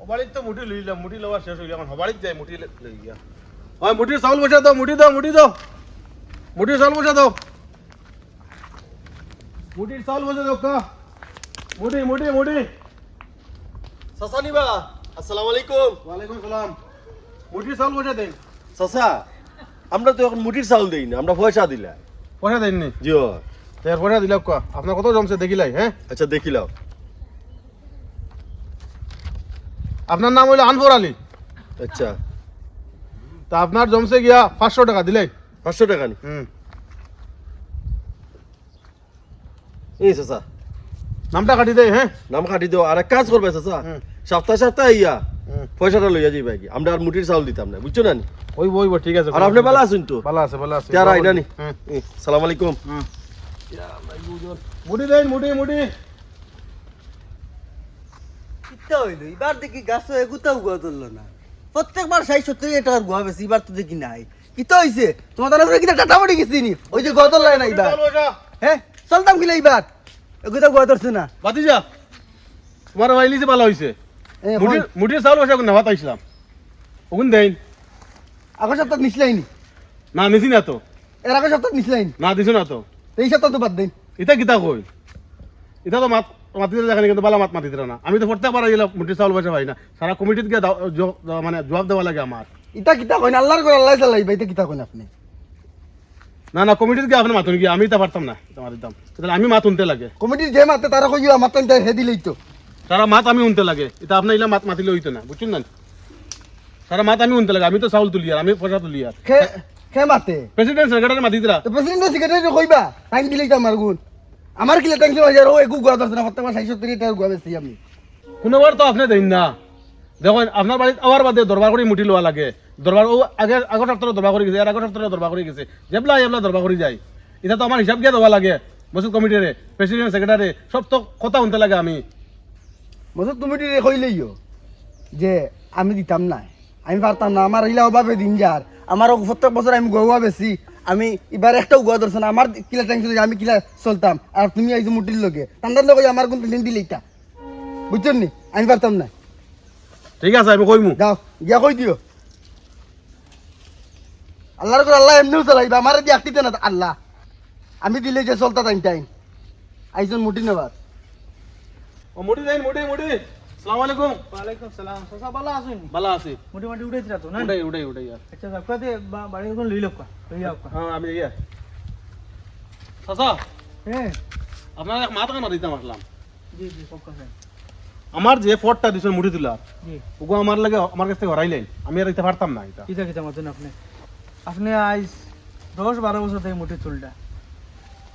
হবাড়িত তো মুঠি লইলাম মুঠি লওয়া শেষ হইলে এখন হবাড়িত যাই মুঠি লই গিয়া। হয় মুঠির চাউল বসা দাও মুঠি দাও মুঠি দাও। মুঠির চাউল বসা দাও। মুঠির চাউল বসা দাও কা। মুঠি মুঠি মুঠি। চাচা নিবা। আসসালামু আলাইকুম। ওয়ালাইকুম সালাম। মুঠির চাউল বসা দেন। আমরা তো এখন মুটির চাউল দেই না আমরা পয়সা দিলা। পয়সা দেননি? জি ও। তার পয়সা দিলাম কা। আপনার কত জমছে দেখিলাই হ্যাঁ আচ্ছা দেখিলাম আপনার নাম হইল আনফর আলী। আচ্ছা। তা আপনার জমছে গিয়া পাঁচশো টাকা দিলাই। পাঁচশো টাকা নি? হুম। এই চাচা। নামটা কাটি দেয় হ্যাঁ। নাম কাটি দাও। আর এক কাজ করবে চাচা হুম। সপ্তাহ সপ্তাহ ইয়া পয়সাটা লইয়া যাইবা কি আমরা আর মুটির চাউল দিতাম না বুঝছ না? ওই ঠিক আছে। আর আপনি ভালো আছেন তো? ভালো আছে ভালো আছে। তেরা আইনা নি? হুম। হুম, সালাম আলাইকুম। দেন মুড়ি কিতা হইল এবার দেখি গাছ এগুতাও গুয়া ধরলো না। প্রত্যেকবার ষাট সত্তর টাকার গুয়া বেশি এবার তো দেখি নাই। কিতা হইছে? তোমার তারা কিনা টাটা পড়ে গেছি নি? ওই যে গুয়া ধরলাই না এবার হ্যাঁ চলতাম কিলা এবার এগুতা গুয়া ধরছে না। বাতি যা তোমার ভাইলি যে ভালো মুড়ির মুড়ির চাউল বসে না ভাত আইছিলাম। ওগুন দেন আগের সপ্তাহ নিছিলাই নি? নিছি না তো। এর আগের সপ্তাহ নিছিলাই নি? দিছো না তো। এই সপ্তাহ তো বাদ দেন ইটা কিতা কই? ইটা তো মাত মাতিতে দেখানি কিন্তু বালা মাত মাতিতে না আমি তো প্রত্যেকবার আইলা মুড়ির চাউল বসে ভাই না। সারা কমিটিত গিয়ে মানে জবাব দেওয়া লাগে আমার। ইটা কিতা কইন আল্লাহর করে আল্লাহ চালাই ইটা কিতা কইন আপনি? না না কমিটিত গিয়ে আপনি মাতুন গিয়ে আমি তা পারতাম না তোমার দিতাম তাহলে আমি মাত উনতে লাগে। কমিটির যে মাতে তারা কইও আমার তো হে দিলেই তো। সারা মাত আমি উনতে লাগে এটা আপনার ইলা মাত মাতিলে হইতো না বুঝছেন না? সারা মাত আমি উনতে লাগে আমি তো চাউল তুলি আর আমি পয়সা তুলি আর। খে মাতে। প্রেসিডেন্ট সেক্রেটারি মাতি দিলা প্রেসিডেন্ট সেক্রেটারি কইবা টাইম দিলেই তো আমার গুণ। আমার কি টেনশন হয়ে যায় ও একু গুয়া ধরছে না ষাট সত্তর টাকার গুয়া বেশি আমি। কোনোবার তো আপনি দেন না। দেখুন আপনার বাড়িতে আবার বাদে দরবার করে মুঠি লোৱা লাগে। দরবার ও আগে আগৰ সপ্তাহে দরবার করে গেছে আর আগৰ সপ্তাহে দরবার করে গেছে। জেবলা এবলা দরবার করে যায়। এটা তো আমার হিসাব দিয়ে দেওয়া লাগে মসজিদ কমিটিরে প্রেসিডেন্ট সেক্রেটারি সব তো কথা শুনতে লাগে আমি। মজুদ তুমি কইলেইও যে আমি দিতাম না আমি পারতাম না আমার ইলা অভাবে দিন যার আমার প্রত্যেক বছর আমি গোয়া বেশি আমি এবার একটাও গোয়া ধরছে না আমার কিলা টেনশন আমি কিলা চলতাম। আর তুমি আইছো মুটির লগে। তান্দার লগে আমার কোন দিন দিলে বুঝছেন নি? আমি পারতাম না। ঠিক আছে আমি কইমু। যাও গিয়া কই দিও। আল্লাহর করে আল্লাহ এমনিও চালাইবা আমার দিয়ে আঁকতিতে না আল্লাহ। আমি দিলে যে চলতা টাইম টাইম আইজন মুটি নেবার। ও মুঠি দেন মুঠি মুঠি আসসালামু আলাইকুম। ওয়ালাইকুম সালাম। সসা ভালো আছেন? ভালো আছি। মোটামুটি উঠেছিল তো না? উঠাই উঠাই উঠাই আর আচ্ছা বাড়ির কোন লই লোক লই যাও হ্যাঁ আমি ইয়া চাচা হ্যাঁ। আপনার এক মাথা কেন দিতাম আসলাম জি জি সব কথা আমার যে ফটটা দিছিল মুঠি তোলা জি। ওগো আমার লাগে আমার কাছ থেকে হরাইলেন। আমি আর দিতে পারতাম না এটা। কিতা কিতা মতন আপনি? আপনি আজ দশ বারো বছর থেকে মুঠি চুলটা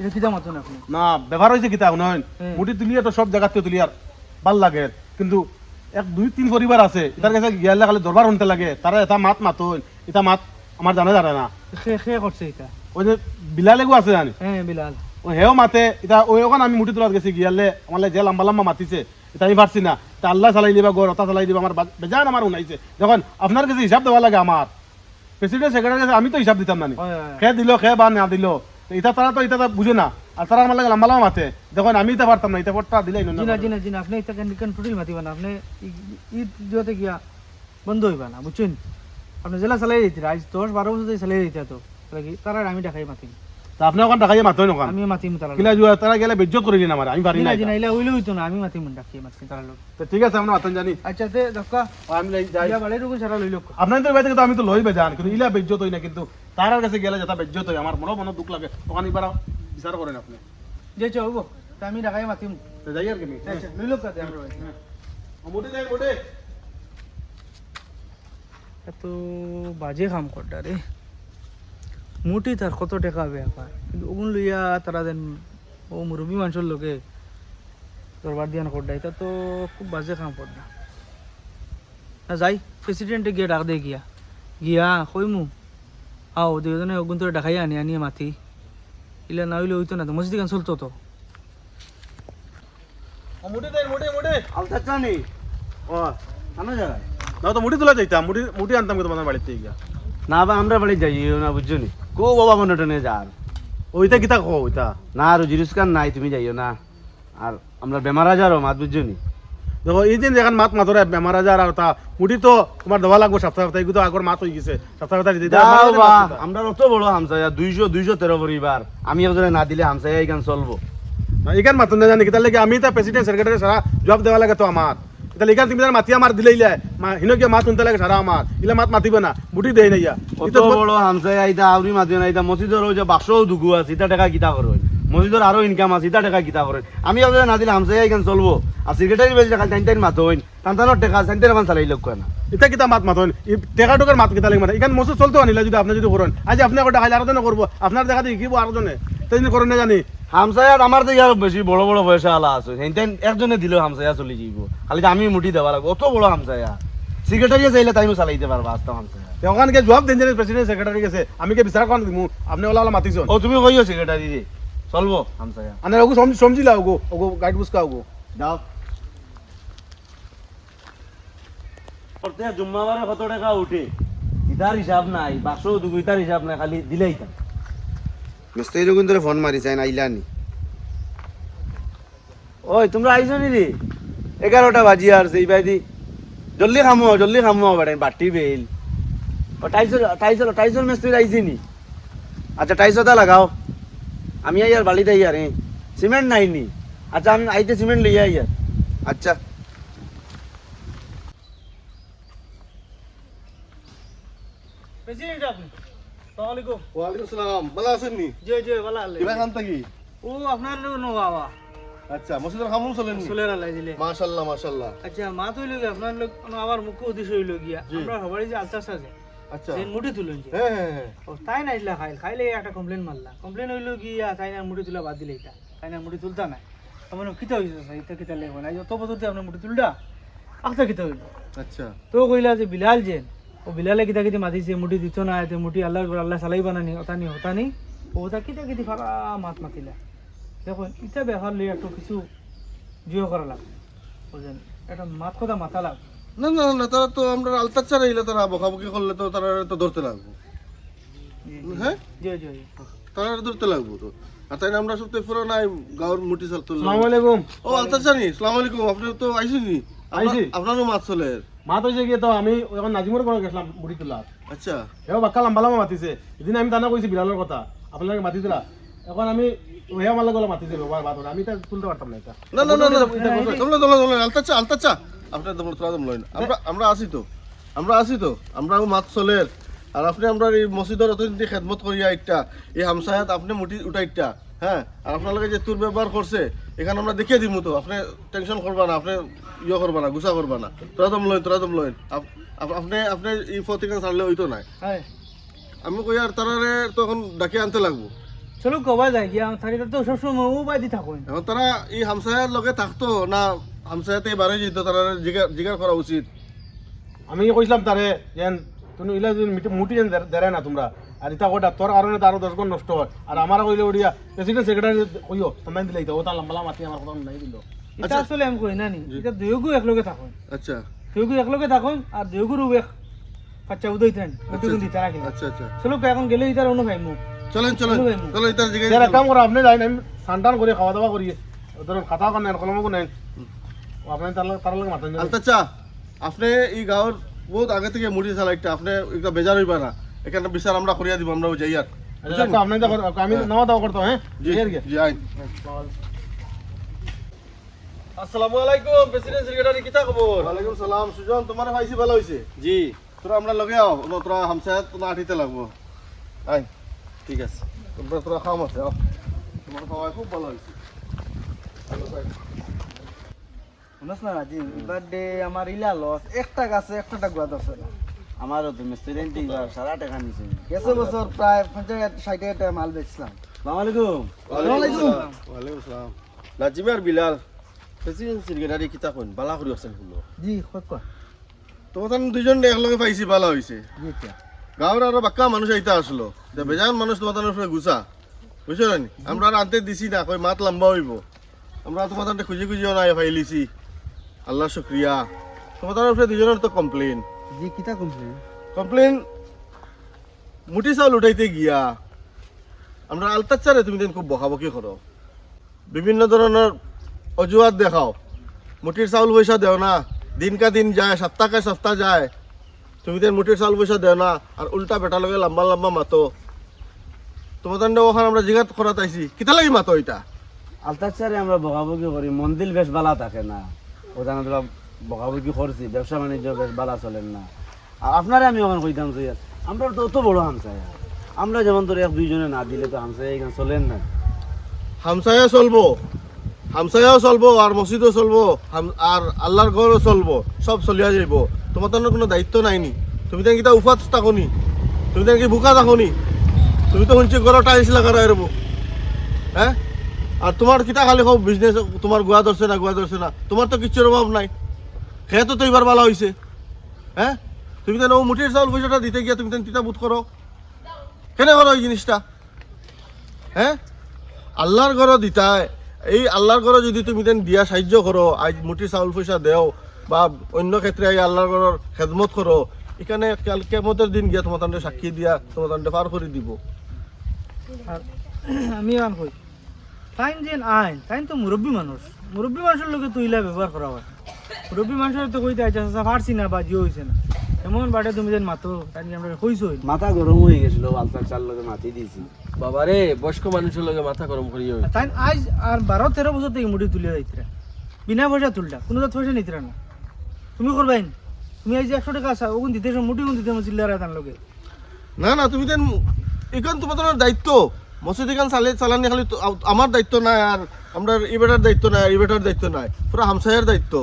এটা কিতা মতন আপনি? না ব্যবহার হয়েছে কিতা নয় হুম। মুঠি তুলিয়া তো সব জায়গাতে তুলি আর ভালো লাগে। কিন্তু এক দুই তিন পরিবার আছে। এটার কাছে গিয়ালে খালি দরবার শুনতে লাগে। তারা এটা মাত মাতন এটা মাত আমার জানা জানে না। সে সে করছে এটা ওই যে বিলালেগো আছে জানি? হ্যাঁ বিলাল। ও হেও মাতে এটা ওই ওখানে আমি মুঠি তোলাত গেছি গিয়ালে আমার যে লম্বা লম্বা মাতিছে এটা আমি পারছি না তা আল্লাহ চালাই দিবা গড় ওটা চালাই দিবা আমার বেজান আমার উনাইছে যখন আপনার কাছে হিসাব দেওয়া লাগে আমার প্রেসিডেন্ট সেক্রেটারি আমি তো হিসাব দিতাম না। খে দিল খে বা না দিল এটা তারা তো এটা বুঝে না। আর তারা আমার লাগে লম্বা লম্বা মাতে। দেখুন আমি এটা পারতাম না এটা পটটা দিলাই না জিনা জিনা জিনা আপনি এটা কেন টুটিল মাতিবা না? আপনি ঈদ দিতে গিয়া বন্ধ হইবা না বুঝছেন? আপনি জেলা চালাই দিতে আজ দশ বারো বছর থেকে চালাই দিতে তো তারা আমি দেখাই মাতিম। তা আপনি ওখান টাকা মাতই নখান আমি মাতিম তারা কিলা জুয়া তারা গেলে বেজ্জত করে দিন আমার আমি পারি না জিনা ইলা হইলে হইতো না আমি মাতিম ডাকি মাতিম তারা লোক। তো ঠিক আছে আমরা মাতন জানি। আচ্ছা তে দক্কা আমি যাই- যাই। ইয়া বাড়ির রকম সারা লইলো আপনার তো বাইরে তো আমি তো লই বেজান কিন্তু ইলা বেজ্জত হই না কিন্তু তারার কাছে গেলে যেটা বেজ্জত হয় আমার মনে মনে দুঃখ লাগে। ওখানে এবার বিচার করেন আপনি? যে চো হব। আমি ঢাকাই মাতিম। যাই আর কি। আচ্ছা আমরা মোটে যাই মোটে এত বাজে কাম করটা রে মুটি তার কত টাকা ব্যাপার কিন্তু ওগুন লইয়া তারা দেন ও মুরব্বী মানুষের লোকে দরবার দিয়ান করডা এটা তো খুব বাজে কাম করডা না যাই প্রেসিডেন্টে গিয়ে ডাক দে গিয়া। গিয়া কইমু আও দুজনে ওগুন তোর ডাকাই আনি আনিয়ে মাতি। ইলা না হইলে হইতো না তো মসজিদ গান চলতো তো? মোটে যাই মোটে মোটে আলতা চানি। ও আনা জায়গায় না তো মুটি তোলা যাইতাম মুটি মুটি আনতাম কিন্তু তোমার বাড়িতে গিয়া। না বা আমরা বাড়ি যাইও না বুঝছ নি? কো বাবা মনে টনে যার। ওইটা কিতা কো ওইটা? না আর জিরুস্কান নাই তুমি যাইও না। আর আমরা বেমার আজারও মাত বুঝছ নি? দেখো এই দিন যেখান মাত মাতরে বেমার আজার আর তা মুটি তো তোমার দেওয়া লাগবো সপ্তাহ সপ্তাহ এগুলো তো আগর মাত হয়ে গেছে। সপ্তাহ সপ্তাহ আমরা অত বড় হামসায়া দুইশো দুইশো তেরো পরিবার আমি একজনে না দিলে হামসায়া এখান চলবো। এখান মাতুন না জানি তার আমি তা প্রেসিডেন্ট সেক্রেটারি সারা জবাব দেওয়া লাগে তো আমার তাহলে এখান তুমি মাতি আমার দিলেই হিনকে মাত শুনতে লাগে সারা আমার ইলা মাত মাতিব না মুটি দেই না ইয়া। অত বড় হামসায়া আইতা আউরি মাতিও না আইতা মসজিদের যে বাক্সও দুগু আছে ইটা টাকা কিতা করো মসজিদের আরও ইনকাম আছে ইটা টাকা কিতা করেন আমি একজনে না দিলে হামসায়া এখান চলবো। আর সেক্রেটারি বেশি টাকা টাইন টাইন মাতো হইন টান টানোর টাকা টাইন টাইন এখন চালাই লোক কয় না। ইতা কিতা মাত মাতন টেকা টুকার মাত কিতা লাগে মানে। এখান মসজিদ চলতো আনিলা যদি আপনি যদি করেন। আজ আপনি একটা খাইলে আরও জনে করব আপনার দেখা দিয়ে শিখিব আরও জনে। তাই করেন না জানি? হামসায়াত আমার থেকে আর বেশি বড় বড় পয়সা আলা আছে। সেইটাই একজনে দিলেও হামসায়া চলে যাইব খালি আমি মুঠি দেওয়া লাগবে। অত বড় হামসায়া সেক্রেটারি চাইলে তাইও চালাইতে পারবা আস্তা হামসায়া ওখানে গিয়ে জবাব দেন প্রেসিডেন্ট সেক্রেটারি গেছে। আমি কে বিচার করেন দিমু? আপনি ওলা মাতিছেন ও তুমি কইও সেক্রেটারি রে চলবো? হামসায়া আনে ওগু সমঝ সমঝিলা ওগু ওগু গাইড বুঝকা ওগু। যাও প্রত্যেক জুম্মাবারে কত টাকা উঠে। ইতার হিসাব নাই বাক্সও দুগু ইতার হিসাব নাই খালি দিলেই তা মিস্ত্রি কিন্তু ফোন মারি চাই আইলা নি। ওই তোমরা আইছো নি রে? এগারোটা বাজি আর সেই বাইদি জলদি খামো জলদি খামো বেড়ে বাটি বেল। টাইসর টাইসর টাইসর মিস্ত্রি আইছি নি? আচ্ছা টাইসরটা লাগাও। আমি আই আর বালিতে আই আর সিমেন্ট নাই নি? আচ্ছা আমি আইতে সিমেন্ট লইয়া আই আর আচ্ছা। প্রেসিডেন্ট আপনি আসসালামু আলাইকুম ওয়ালাইকুম সালাম ভালো আছেন নি? জি জি ভালো আল্লাহ। কিবা খান থাকি? ও আপনার নো বাবা। আচ্ছা মসজিদের খামুন চলেন নি? চলের আল্লাহ দিলে। মাশাআল্লাহ মাশাআল্লাহ আচ্ছা মা তো হইল আপনার লোক আমার মুখ্য উদ্দেশ্য হইল গিয়া। জি। আমরা সবারই যে আলতাস আছে। আচ্ছা। মুঠি তুলুন হ্যাঁ হ্যাঁ হ্যাঁ। তাই না ইসলা খাইল? খাইলে একটা কমপ্লেন মারলা। কমপ্লেন হইল গিয়া তাই না মুঠি তুলা বাদ দিলে এটা তাই না মুঠি তুলতা না। আমার কিতা স্যার এটা কিতা লেখো না যত বছর দিয়ে আপনার মুঠি তুলটা কিতা হইল? আচ্ছা। তো কইলা যে বিলাল যে ও বিলালে কিতা কিতি মাতিছে মুঠি দিত না এতে মুঠি আল্লাহর ঘর আল্লাহ চালাই বানানি ওটা নি ওটা নি। ও ওটা কিতা কিতি ফারা মাত মাতিলা। দেখুন ইটা ব্যাপার লই একটু কিছু জিও করা লাগবে। বুঝলেন? একটা মাত কথা মাথা লাগবে। না না না তারা তো আমরা আলতার এলে তারা বকাবকি করলে তো তারা তো ধরতে লাগবো হ্যাঁ তারা ধরতে লাগবো তো আর তাই আমরা সব তো পুরো নাই গাঁর মুটি চাল তুললাম আলাইকুম ও আলতার ছাড়ি সালাম আলাইকুম আপনি তো আইসেন নি আইছি। আপনারও মাছ চলে মাত হয়েছে গিয়ে তো আমি এখন নাজিমুর কোনো গেছিলাম মুড়ি তোলা আচ্ছা এও বাক্কা লম্বা লম্বা মাতিছে এদিন আমি তানা কইছি বিলালের কথা আপনাকে মাতি দিলা এখন আমি ওহে আমার লাগে মাতিছে ব্যবহার বাদ আমি তা তুলতে পারতাম না এটা না না না তোমরা তোমরা তোমরা আলতার চা আপনার তোরা আমরা আমরা আসি তো। আমরা তো। চলের আর আপনি আমরা এই মসজিদের অতদিন খেদমত করিয়া একটা এই হামসায়াত আপনি মুটি উঠাইটা হ্যাঁ? আর আপনার যে তোর ব্যবহার করছে এখানে আমরা দেখিয়ে দিব তো। আপনি টেনশন করবা না আপনি ইয়ে করবা না গুছা করবা না। তোরা দম লইন তোরা দম লইন আপ- আপ- আপনি আপনি এই ছাড়লে হইতো নাই হ্যাঁ। আমি কই আর তারারে তখন ডাকে আনতে লাগবো। চলো কবা যায় গিয়া থাকি তো সবসময় ও বাদি থাকুন এখন তারা এই হামসায়ার লগে থাকতো না হামসায়াতে বারে যেত তারা জিগার করা উচিত? আমি কইছিলাম তারে যেন তুমি ইলা মুটি যেন দে- দেরাই না তোমরা আর ইতা কটা তোর কারণে তারও দশ গুণ নষ্ট হয়। আর আমার কইলে ওড়িয়া প্রেসিডেন্ট সেক্রেটারি কইও তোমায় দিলে ও তার লম্বা মাতি আমার কথা নাই দিল। এটা আসলে আমি কই না নি এটা দুয়োগু একলগে থাকুন আচ্ছা। দুয়োগু একলগে থাকুন আর দুয়োগুর এক বাচ্চা উদয় থাকেন প্রতিদিন দিতে রাখি আচ্ছা। আচ্ছা চলো এখন গেলে ইতার অনু ভাই মুখ চলেন চলেন চলো, চলো ইতার যার এক কাম করো আপনি যাই আমি সান্টান করে খাওয়া দাওয়া করি ধরুন খাতা করেন কলমও নেন। আপনি তার লগে- তার লগে মাতেন আলতা চা আপনি এই গাঁৱৰ বহুত আগে থেকে মুড়ি চালাইটা আপনি একটা বেজার হইবা না। এখানে বিচার আমরা করিয়া দিব আমরা যাই আর আপনি আমি নামা দাওয়া করতো হ্যাঁ? জি আর। জি আইন। আসসালামু আলাইকুম প্রেসিডেন্ট সেক্রেটারি কিতা খবর? ওয়ালাইকুম সালাম সুজন তোমার পাইছি ভালো হইছে? জি। তোরা আমরা লগে আও ন তোরা হামসায়াত তোরা আঠিতে লাগবো। আই ঠিক আছে। তোমরা তোরা খাম আছে তোমার খাওয়া খুব ভালো হয়েছে। শুনছ না রাজি বার্থডে আমার ইলা লস একটা গাছে একটা টাকা ধরছে না আমারও তো স্টুডেন্ট সারা টাকা নিছে। গেছে বছর প্রায় পঞ্চাশ ষাট হাজার টাকা মাল বেচলাম। সালাম আলাইকুম। ওয়ালাইকুম ওয়ালাইকুম সালাম। নাজিম আর বিলাল প্রেসিডেন্ট সেক্রেটারি কিতা কোন বালা করি আছেন জি কত কয় তোমার দুজন একলগে পাইছি ভালো হয়েছে জি গাঁৱৰ আৰু বাক্কা মানুহ আইতা আসলো যে বেজান মানুষ তোমার উপরে গুছা বুঝছ নি আমরা আর আনতে দিছি না কই মাত লম্বা হইব আমরা তাতে খুঁজি খুঁজিও নাই ফাইলিছি আল্লাহ শুক্রিয়া তোমার উপরে দুজনের তো কমপ্লেন জি কিতা কমপ্লেন কমপ্লেন মুঠি চাউল উঠাইতে গিয়া। আমরা আলতাচারে তুমি দিন খুব বকাবকি করো বিভিন্ন ধরনের অজুহাত দেখাও। মুঠির চাউল পয়সা দেও না। দিনকা দিন যায় সপ্তাহকে সপ্তাহ যায়। তুমি তো মুঠির চাউল পয়সা দেও না আর উল্টা বেটা লগে লম্বা লম্বা মাতো। তান্ডে ওখানে আমরা জিগাত করা তাইছি কিতা লাগি মাতো এটা আলতাচারে আমরা বকাবকি করি মন্দির বেশ বালা থাকে না। ওখানে তোরা বকাবকি করছি ব্যবসা বাণিজ্য বেশ বালা চলেন না। আর আপনারে আমি ওখানে কইতাম যে আমরা তো অত বড় হামসায় আমরা যেমন তোর এক দুইজনে না দিলে তো হামসায় এখানে চলেন না। হামসায়া চলবো। হামসায়াও চলবো, আর মসজিদও চলবো আর আল্লাহর ঘরও চলবো, সব চলিয়া যাইব। তোমার তো কোনো দায়িত্ব নাইনি। তুমি তো কিতা উফাত থাকনি। তুমি তো কি বুকা থাকনি। তুমি তো শুনছি ঘর টাইলস লাগা রব হ্যাঁ? আর তোমার কিতা খালি সব বিজনেস তোমার গুয়া ধরছে না গুয়া ধরছে না? তোমার তো কিচ্ছুর অভাব নাই। খেয়ে তো এবার ভালো হয়েছে হ্যাঁ? তুমি তো মুঠির চাউল পয়সাটা দিতে গিয়া তুমি তো তিতা বুধ করো কেন করো এই জিনিসটা হ্যাঁ? আল্লাহর ঘর দিতায় এই আল্লাহর ঘর যদি তুমি তেন দিয়া সাহায্য করো আজ মুঠি চাউল পয়সা দেও বা অন্য ক্ষেত্রে এই আল্লাহর ঘরের খেদমত করো এখানে কাল কেমতের দিন গিয়া তোমার তান্ডে সাক্ষী দিয়া তোমার তান্ডে পার করে দিব। আর আমি আন কই তাইন যেন আইন তাইন তো মুরব্বী মানুষ। মুরব্বী মানুষের লোকে তুইলা ব্যবহার করা হয়। মুরব্বী মানুষের তো কইতে আইছে চাচা পারছি না বা জিও হইছে না। এমন বাটে তুমি যেন মাতো তাই আমরা কইছো মাথা গরম হয়ে গেছিল আলতাচার লগে মাতি দিয়েছি বাবারে বয়স্ক মানুষের লগে মাথা গরম করিও তাই আজ আর বারো তেরো বছর থেকে মুড়ি তুলে যাইতরা। বিনা পয়সা তুলটা কোনো তো পয়সা নিতরা না। তুমি করবাইন? তুমি আজ একশো টাকা আসা ওগুন দিতে মুটি গুন দিতে চিল্লারা তার লগে। না না তুমি তেন এখান তোমার তোমার দায়িত্ব। মসজিদ এখান চালে চালানি খালি আমার দায়িত্ব নাই আর আমরা এই দায়িত্ব নাই আর এই দায়িত্ব নাই। পুরো হামসায়ের দায়িত্ব।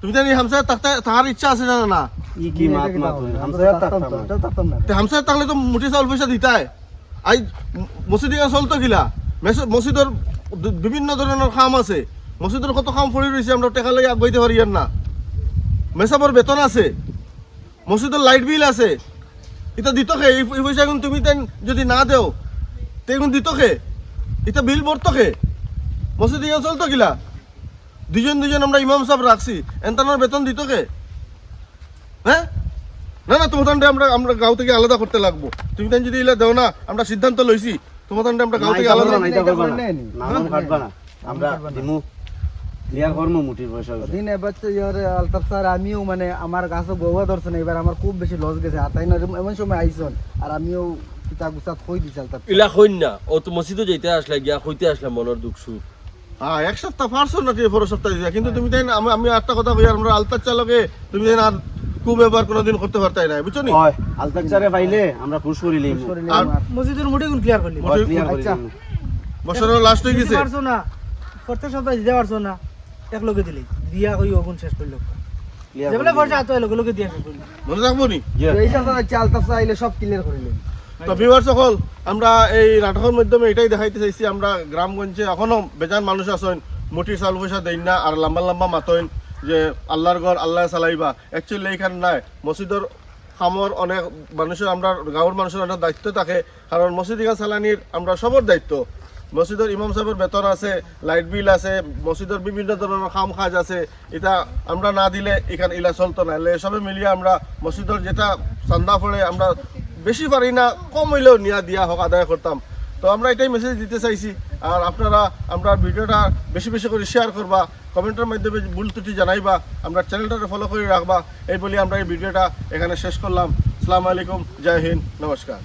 তুমি তেন এই হামসায়ের থাকতে তাহার ইচ্ছা আছে না না ই কি মাত মাত হামসায় থাকতাম না। হামসায়ের থাকলে তো মুঠি চাউল পয়সা দিতাই আজ মসজিদ এখান চলতো গিলা। মেস- মসজিদের বিভিন্ন ধরনের কাম আছে। মসজিদের কত কাম পড়ে রয়েছে আমরা টেকা লাগে আগাইতে পারি আর না। মেসাবর বেতন আছে। মসজিদের লাইট বিল আছে। এটা দিত খে এই পয়সা এখন তুমি তেন যদি না দেও, তে এখন দিত খে এটা বিল ভরতো খে মসজিদ এখান চলতো গিলা। দুজন দুজন আমরা ইমাম সাহেব রাখছি এনতানোর বেতন দিত কে হ্যাঁ না না তোমার আমরা আমরা গাঁও থেকে আলাদা করতে লাগবো। তুমি তাই যদি এলা দেও না আমরা সিদ্ধান্ত লইছি। তোমার আমরা গাঁও থেকে আলাদা করবা না, না। নাম কাটবা না। আমরা দিমু। আমিও মানে আমার গাছও গোয়া ধরছে না এবার আমার খুব বেশি লস গেছে। আর তাই না এমন সময় আইসন আর আমিও পিতা গুছাত কই দিছি ইলা না ও তো মসজিদে যাইতে আসলে গিয়া কইতে আসলাম মনের দুঃখ সুখ। হ্যাঁ এক সপ্তাহ পারছ না তুই পরের সপ্তাহ কিন্তু তুমি তাই আমি আমি একটা কথা কই আর আমরা আলতার চালকে তুমি তাই না কোনোদিন করতে পারতাই না বুঝছ নি? হয়। আলতাচারে পাইলে আমরা খুশ করি আর মসজিদের মুটি গুন ক্লিয়ার করলি? আচ্ছা। বছরের লাস্ট দিতে গেছে। পারছ না। প্রত্যেক সপ্তাহে দিতে পারছ না। এক লগে দিলি। দিয়া কই ওগুন শেষ করল। যেবেলা খরচা আতো লগে লগে দিয়া শেষ করল। মনে রাখব নি? সব ক্লিয়ার করে তো ভিউয়ার সকল আমরা এই নাটকের মাধ্যমে এটাই দেখাইতে চাইছি আমরা গ্রামগঞ্জে এখনও বেজান মানুষ আছেন মুঠির চাল পয়সা দেন না আর লম্বা লম্বা মাতইন যে আল্লাহর ঘর, আল্লাহ চালাইবা। অ্যাকচুয়ালি এইখান নাই। মসজিদের খামর অনেক মানুষের আমরা, গাঁৱৰ মানুষের অনেক দায়িত্ব থাকে। কারণ মসজিদ এখান চালানির আমরা সবর দায়িত্ব। মসজিদের ইমাম সাহেবের বেতন আছে লাইট বিল আছে, মসজিদের বিভিন্ন ধরনের কাম কাজ আছে। এটা আমরা না দিলে এখানে ইলা চলতো না। এলে সবে মিলিয়ে আমরা মসজিদের যেটা চান্দা পড়ে আমরা বেশি পারি না, কম হইলেও নিয়া দিয়া হোক আদায় করতাম। তো আমরা এটাই মেসেজ দিতে চাইছি। আর আপনারা, আমরা ভিডিওটা বেশি বেশি করে শেয়ার করবা। কমেন্টের মাধ্যমে ভুল ত্রুটি জানাইবা, আমরা চ্যানেলটাকে ফলো করে রাখবা। এই বলে আমরা এই ভিডিওটা এখানে শেষ করলাম। আসসালামু আলাইকুম। জয় হিন্দ। নমস্কার।